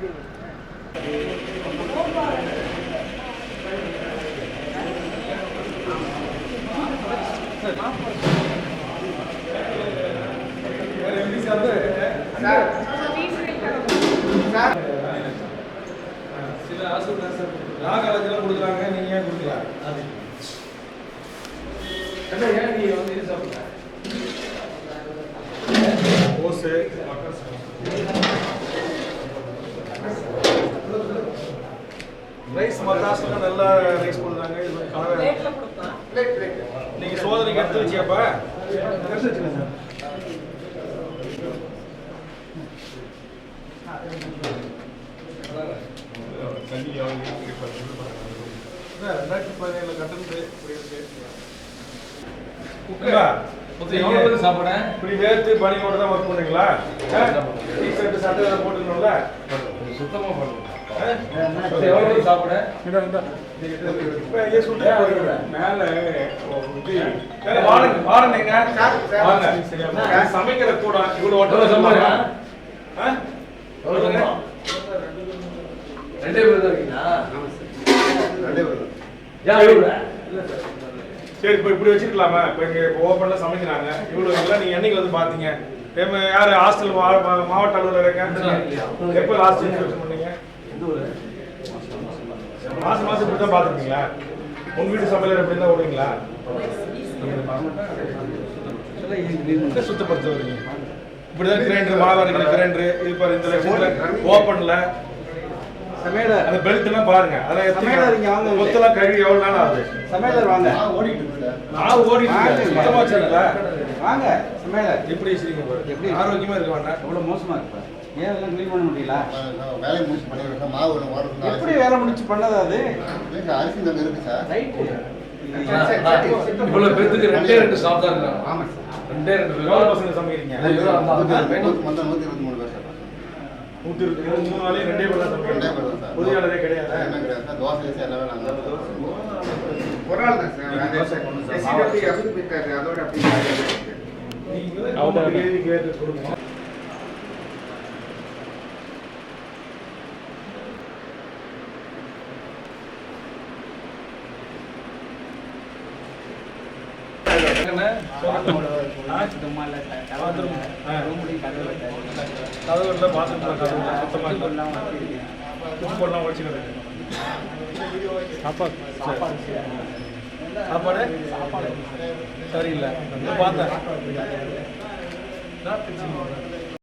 சில ஆசிரியர் லா காலேஜில் கொடுக்குறாங்க நீங்க ஏன் கொடுக்கல அது ஏன் நீ வந்து இது சாப்பிடல ஓசு ரைஸ் மத்தாஸ்ல நல்ல ரைஸ் கொடுக்குறாங்க இது கொஞ்சம் கலவை. நீங்க சோதனைக்கு எடுத்து வச்சியாப்பா? எடுத்து வச்சுக்கோங்க சார். ரெண்டாயிரத்தி கட்டணத்து குக்கரா எவ்வளவு பேர் சாப்பிட? இப்படி வேர்த்து பனியோட தான் ஒர்க் பண்ணுவீங்களா? டிஷர்ட் சட்டை எல்லாம் போட்டுக்கணும்ல? சுத்தமா பண்ணுங்க. ஆ? எவ்வளவு பேர் சாப்பிட? இப்ப எங்க சுட்டு போறீங்க? மேல வாடகை வாடகை எங்க வாங்க. சமைக்கிற கூட இவ்வளவு எவ்வளவு ஓட்டம் சம்பளம்? ஆ? ரெண்டே பேர் தான் இருக்கீங்களா? ரெண்டே பேர் தான். ஏன் இவ்வளவு சரி இப்போ இப்படி வச்சிருக்கலாமா? இப்போ இங்கே இப்போ ஓப்பனில் சமைக்கிறாங்க. இவ்வளோ இதெல்லாம் நீங்கள் என்னைக்கு வந்து பார்த்தீங்க எப்ப யார்? ஹாஸ்டல் மாவட்ட அலுவலர் இருக்க? எப்போ லாஸ்ட் இன்ஸ்பெக்ஷன் பண்ணீங்க? மாசம் மாதம் இப்படி தான் பார்த்துருக்கீங்களா உங்கள் வீட்டு சமையலர் எப்படி தான் விடுவீங்களா சுத்தப்படுத்த வரீங்க இப்படிதான் கிரைண்டர் மாவு கிரைண்டர் இது பாரு இந்த லட்சத்துல ஓப்பன்ல சமையலர் அந்த பெல்ட் எல்லாம் பாருங்க. அதெல்லாம் சமையலர் இங்க வாங்க. கொத்தெல்லாம் கழுவி எவ்வளவு நாள் ஆகுது? சமையலர் வாங்க. நான் ஓடிட்டு இருக்கு சார். நான் ஓடிட்டு இருக்கேன். வச்சிருக்கீங்களா? வாங்க. சமையலர் எப்படி வச்சிருக்கீங்க பாரு. எப்படி? ஆரோக்கியமா இருக்க வேண்டாம் எவ்வளவு மோசமா இருக்கு பாரு. ஏன் இதெல்லாம் க்ளீன் பண்ண முடியல? வேலையை முடிச்சு பண்ணிடுறேன் மாவு ஒன்று ஓடுறது எப்படி வேலை முடிச்சு பண்ணது அது? அரிசி தங்க இருக்கு சார் இவ்வளவு பேத்துக்கு ரெண்டே ரெண்டு ஸ்டாப் தான் இருக்காங்க. ஆமாம் சார் ரெண்டே ரெண்டு பசங்க சமைக்கிறீங்க? மொத்தம் நூற்றி இருபத்தி மூணு பேர் சார். நூத்தி இருபத்தி மூணு, மூணு வேலையும் ரெண்டே பேர் தான் ரெண்டே பேர் தான் சார். பொதுவாளரே கிடையாது. என்ன கிடையாது சார் தோசை ஏசி எல்லாமே நாங்கள் ஒரு ஆள் தான் சார். அதோட அப்படி கேட்டு கொடுக்கணும் கதவுல பாத்ரூம் கதவுல சுத்தமா இருக்கு உப்புலாம் வச்சுக்கிறது சாப்பாடு சாப்பாடு சரியில்லை பார்த்தேன்